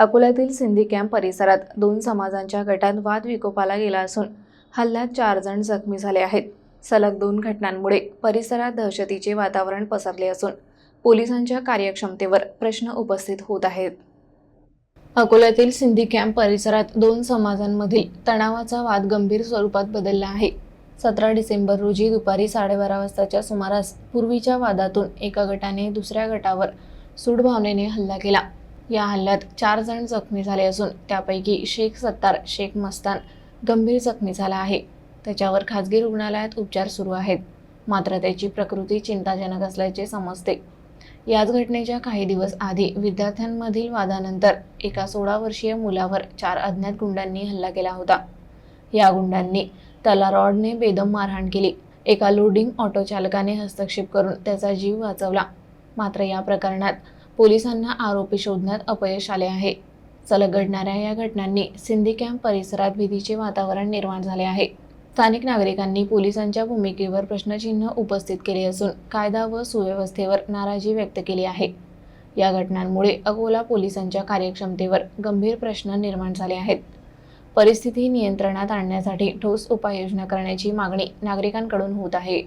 अकोल्यातील सिंधी कॅम्प परिसरात दोन समाजांच्या गटात वाद विकोपाला गेला असून हल्ल्यात चार जण जखमी झाले आहेत. सलग दोन घटनांमुळे परिसरात दहशतीचे वातावरण पसरले असून पोलिसांच्या कार्यक्षमतेवर प्रश्न उपस्थित होत आहेत. अकोल्यातील सिंधी कॅम्प परिसरात दोन समाजांमधील तणावाचा वाद गंभीर स्वरूपात बदलला आहे. सतरा डिसेंबर रोजी दुपारी साडेबारा वाजताच्या सुमारास पूर्वीच्या वादातून एका गटाने दुसऱ्या गटावर सूडभावनेने हल्ला केला. या हल्ल्यात चार जण जखमी झाले असून त्यापैकी शेख सत्तार शेख मस्तान गंभीर जखमी झाला आहे. त्याच्यावर खाजगी रुग्णालयात उपचार सुरू आहेत. मात्र त्याची प्रकृती चिंताजनक असल्याचे समजते. याच घटनेच्या काही दिवस आधी विद्यार्थ्यांमधील वादानंतर एका सोळा वर्षीय मुलावर चार अज्ञात गुंडांनी हल्ला केला होता. या गुंडांनी त्याला रॉडने बेदम मारहाण केली. एका लोडिंग ऑटो चालकाने हस्तक्षेप करून त्याचा जीव वाचवला. मात्र या प्रकरणात पोलिसांना आरोपी शोधण्यात अपयश आले आहे. सलग घडणाऱ्या या घटनांनी सिंधी कॅम्प परिसरात भीतीचे वातावरण निर्माण झाले आहे. स्थानिक नागरिकांनी पोलिसांच्या भूमिकेवर प्रश्नचिन्ह उपस्थित केले असून कायदा व सुव्यवस्थेवर नाराजी व्यक्त केली आहे. या घटनांमुळे अकोला पोलिसांच्या कार्यक्षमतेवर गंभीर प्रश्न निर्माण झाले आहेत. परिस्थिती नियंत्रणात आणण्यासाठी ठोस उपाययोजना करण्याची मागणी नागरिकांकडून होत आहे.